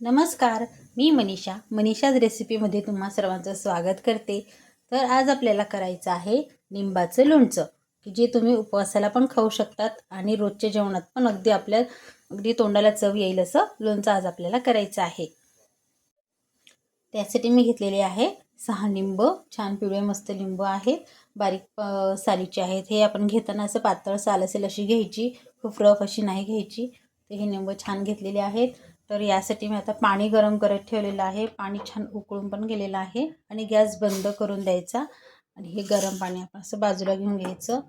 नमस्कार मी मनीषा. मनीषाज रेसिपीमध्ये तुम्हा सर्वांचं स्वागत करते. तर आज आपल्याला करायचं आहे लिंबाचं लोणचं की जे तुम्ही उपवासाला पण खाऊ शकतात आणि रोजच्या जेवणात पण अगदी आपल्या अगदी तोंडाला चव येईल असं लोणचं आज आपल्याला करायचं आहे. त्यासाठी मी घेतलेले आहे सहा लिंब छान पिवळे मस्त लिंब आहेत बारीक सालीचे आहेत. हे आपण घेताना असं पातळ साल असेल अशी घ्यायची खूप रफ अशी नाही घ्यायची. तर हे निंबू छान घेतलेले आहेत. तर यासाठी मी आता पाणी गरम करत ठेवलेलं आहे. पाणी छान उकळून पण गेलेलं आहे. आणि गॅस बंद करून द्यायचा. आणि हे गरम पाणी आपण असं बाजूला घेऊन घ्यायचं.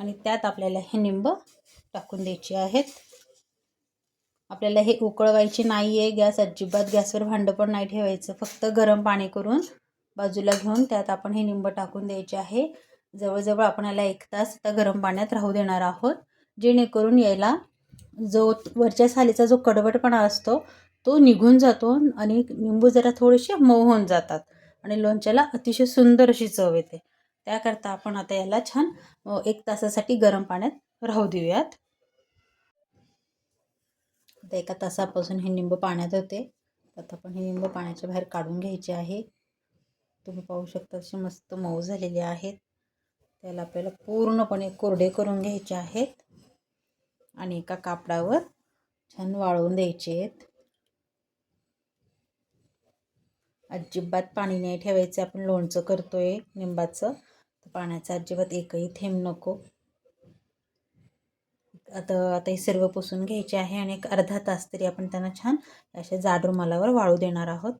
आणि त्यात आपल्याला हे निंब टाकून द्यायचे आहेत. आपल्याला हे उकळवायचे नाही आहे गॅस अजिबात गॅसवर भांडं पण नाही ठेवायचं. फक्त गरम पाणी करून बाजूला घेऊन त्यात आपण हे निंब टाकून द्यायचे आहे. जवळजवळ आपण याला एक तास आता गरम पाण्यात राहू देणार आहोत. जेणेकरून याला जो वरच्या सालीचा जो कडवटपणा असतो तो निघून जातो आणि लिंबू जरा थोडेसे मऊ होऊन जातात आणि लोणच्याला अतिशय सुंदर अशी चव येते. त्याकरता आपण आता याला छान एक तासासाठी गरम पाण्यात राहू देऊयात. आता एका तासापासून हे लिंबू पाण्यात होते. आता आपण हे निंबू पाण्याच्या बाहेर काढून घ्यायचे आहे. तुम्ही पाहू शकता असे मस्त मऊ झालेले आहेत. त्याला आपल्याला पूर्णपणे कोरडे करून घ्यायचे आहेत. आणि एका कापडावर छान वाळवून द्यायचे आहेत. अजिबात पाणी नाही ठेवायचं आपण लोणचं करतोय निंबाचं तर पाण्याचा अजिबात एकही थेंब नको. आता आता हे सर्व पुसून घ्यायचे आहे आणि एक अर्धा तास तरी आपण त्यांना छान अशा जाड रुमालावर वाळू देणार आहोत.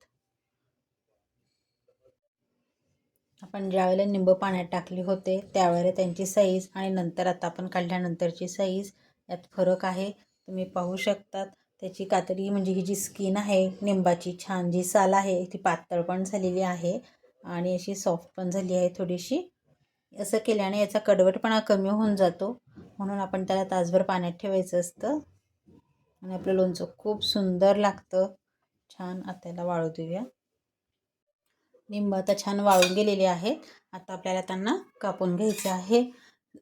आपण ज्यावेळेला निंब पाण्यात टाकले होते त्यावेळेला त्यांची साईज आणि नंतर आता आपण काढल्यानंतरची साईज यात फरक आहे. तुम्ही पाहू शकतात. त्याची कातडी म्हणजे ही जी स्किन आहे निंबाची छान जी साल आहे ती पातळ पण झालेली आहे आणि अशी सॉफ्ट पण झाली आहे थोडीशी. असं केल्याने याचा कडवटपणा कमी होऊन जातो. म्हणून आपण त्याला तासभर पाण्यात ठेवायचं असतं. आणि आपलं लोणचं खूप सुंदर लागतं. छान आता याला वाळू देऊया. लिंब आता छान वाळून गेलेले आहेत. आता आपल्याला त्यांना कापून घ्यायचं आहे.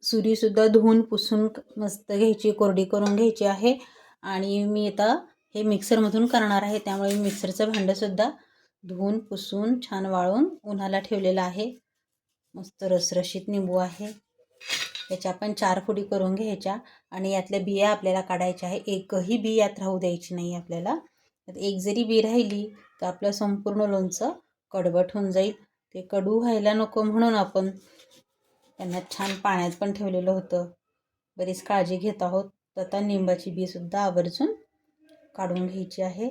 सुरीसुद्धा धुवून पुसून मस्त घ्यायची कोरडी करून घ्यायची आहे. आणि मी आता हे मिक्सरमधून करणार आहे त्यामुळे मी मिक्सरचं भांडंसुद्धा धुवून पुसून छान वाळून उन्हाला ठेवलेलं आहे. मस्त रसरशीत निंबू आहे. याच्या आपण चार फुडी करून घ्यायच्या. आणि यातल्या बिया आपल्याला काढायच्या आहे. एकही बी यात राहू द्यायची नाही आपल्याला. एक जरी बी राहिली तर आपलं संपूर्ण लोणचं कडवट होऊन जाईल. ते कडू व्हायला नको म्हणून आपण त्यांना छान पाण्यात पण ठेवलेलं होतं. बरीच काळजी घेत आहोत. तर आता निंबाची बीसुद्धा आवर्जून काढून घ्यायची आहे.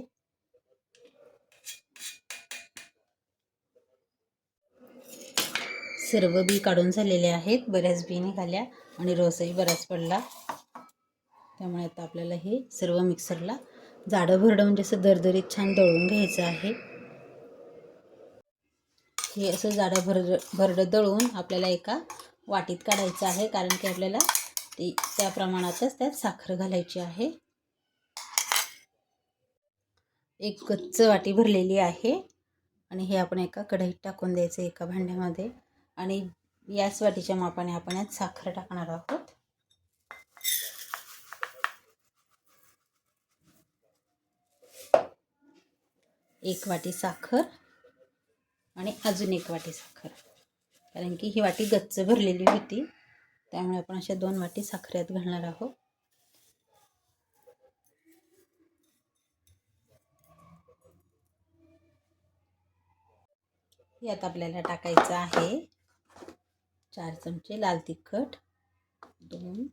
सर्व बी काढून झालेले आहेत. बऱ्याच बी निघाल्या आणि रसही बराच पडला. त्यामुळे आता आपल्याला हे सर्व मिक्सरला जाडं भरडं म्हणजे असं दरदरीत छान दळून घ्यायचं आहे. हे असं जाडं भरड भरडं दळून आपल्याला एका वाटीत काढायचं आहे कारण की आपल्याला ती त्या प्रमाणातच त्यात साखर घालायची आहे. एक गच्च वाटी भरलेली आहे आणि हे आपण एका कढईत टाकून द्यायचं एका भांड्यामध्ये. आणि याच वाटीच्या मापाने आपण यात साखर टाकणार आहोत. एक वाटी साखर आणि अजून एक वाटी साखर. कारण की ही वाटी गच्च भरलेली होती. त्यामुळे आपण अशा दोन वाटी साखरेत घालणार आहोत. यात आपल्याला टाकायचं आहे. चार चमचे लाल तिखट. दोन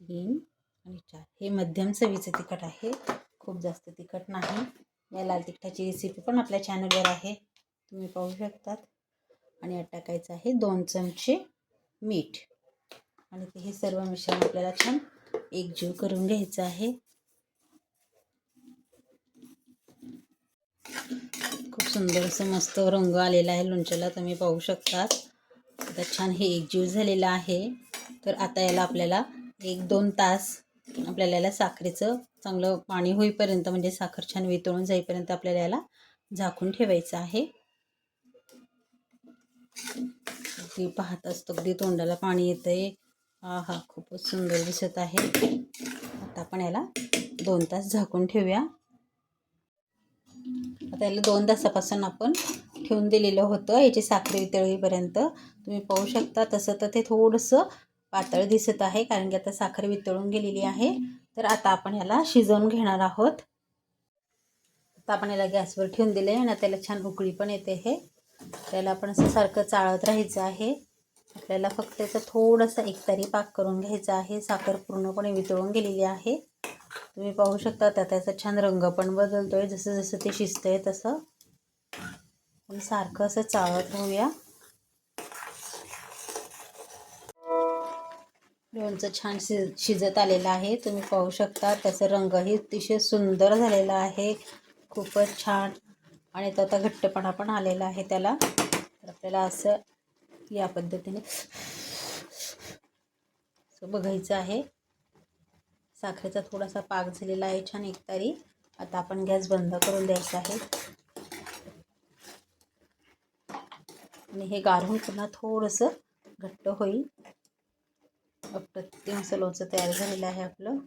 तीन आणि चार. हे मध्यम चवीचं तिखट आहे. खूप जास्त तिखट नाही. या लाल तिखटाची रेसिपी पण आपल्या चॅनलवर आहे. तुम्ही पाहू शकतात. आणि यात टाकायचं आहे दोन चमचे मीठ. आणि ते हे सर्व मिश्रण आपल्याला छान एकजीव करून घ्यायचं आहे. खूप सुंदर असं मस्त रंग आलेला आहे लोणच्याला तुम्ही पाहू शकतात. आता छान हे एकजीव झालेलं आहे. तर आता याला आपल्याला एक दोन तास आपल्याला याला साखरेचं चांगलं पाणी होईपर्यंत म्हणजे साखर छान वितळून जाईपर्यंत आपल्याला याला झाकून ठेवायचं आहे. अगदी पाहत असतो अगदी तोंडाला पाणी येतंय. हा हा खूपच सुंदर दिसत आहे. आता आपण याला दोन तास झाकून ठेवूया. आता याला दोन तासापासून आपण ठेवून दिलेलं होतं याची साखर वितळीपर्यंत तुम्ही पाहू शकता तसं तर ते थोडंसं पातळ दिसत आहे कारण की आता साखर वितळून गेलेली आहे. तर आता आपण याला शिजवून घेणार आहोत. आता आपण याला गॅसवर ठेवून दिले आणि त्याला छान उकळी पण येते हे. त्याला आपण असं सारखं चाळत राहायचं आहे. आपल्याला फक्त त्याचा थोडासा एकतारी पाक करून घ्यायचा आहे. साखर पूर्णपणे वितळून गेलेली आहे. तुम्ही पाहू शकता आता त्याचा छान रंग पण बदलतो आहे जसं जसं ते शिजतं आहे तसं. आपण सारखं असं चाळत राहूया. लोणचं छान शिज शिजत आलेलं आहे. तुम्ही पाहू शकता त्याचा रंगही अतिशय सुंदर झालेला आहे. खूपच छान. आणि तो आता घट्टपणा पण आलेला आहे त्याला. तर आपल्याला असं या पद्धतीने असं बघायचं आहे. साखरेचा थोडासा पाक झालेला आहे छान एकतारी. आता आपण गॅस बंद करून द्यायचा आहे. आणि हे गारून पुन्हा थोडंसं घट्ट होईल. अप्रतिम असं लोणचं तयार झालेलं आहे आपलं.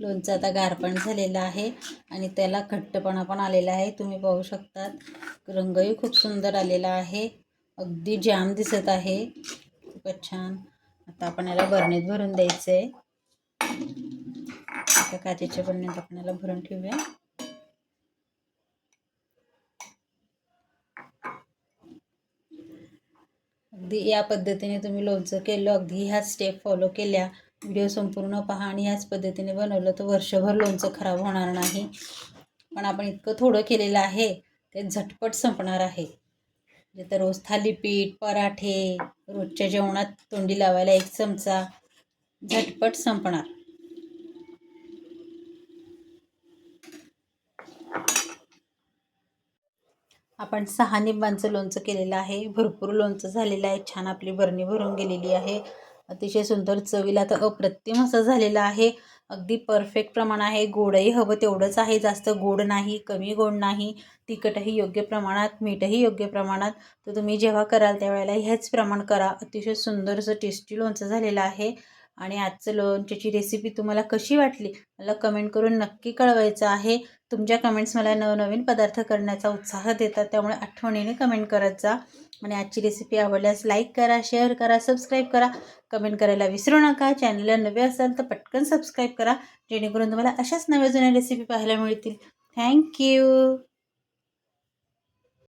लोणचं आता गारपण झालेलं आहे आणि त्याला घट्टपणा पण आलेला आहे. तुम्ही पाहू शकतात रंगही खूप सुंदर आलेला आहे. अगदी जाम दिसत आहे. खूपच छान. आता आपण याला बरणीत भरून द्यायचं आहे एका काचेच्या बरणीत आपण याला भरून ठेवूया. अगदी या पद्धतीने तुम्ही लोणचं केलं अगदी ह्या स्टेप फॉलो केल्या व्हिडिओ संपूर्ण पहा आणि ह्याच पद्धतीने बनवलं तर वर्षभर लोणचं खराब होणार नाही. पण आपण इतकं थोडं केलेलं आहे ते झटपट संपणार आहे. म्हणजे तर रोज थालीपीठ पराठे रोजच्या जेवणात तोंडी लावायला एक चमचा झटपट संपणार. आपण सहा निंबांचं लोणचं केलेलं आहे. भरपूर लोणचं झालेलं आहे. छान आपली बरणी भरून गेलेली आहे. अतिशय सुंदर चवीला तर अप्रतिम असं झालेलं आहे. अगदी परफेक्ट प्रमाण आहे. गोडही हवं तेवढंच आहे. जास्त गोड नाही कमी गोड नाही. तिखटही योग्य प्रमाणात मीठही योग्य प्रमाणात. तर तुम्ही जेव्हा कराल त्यावेळेला हेच प्रमाण करा. अतिशय सुंदर असं टेस्टी लोणचं झालेलं आहे. आणि आजचं लोणच्याची रेसिपी तुम्हाला कशी वाटली? मला कमेंट करून नक्की कळवायचं आहे. तुमच्या कमेंट्स मला नवनवीन पदार्थ करण्याचा उत्साह देतात. त्यामुळे आठवणीने कमेंट करत जा. आणि आजची रेसिपी आवडल्यास लाईक करा शेअर करा सबस्क्राईब करा. कमेंट करायला विसरू नका. चॅनलला नवे असाल तर पटकन सबस्क्राईब करा. जेणेकरून तुम्हाला अशाच नव्या जुन्या रेसिपी पाहायला मिळतील. थँक्यू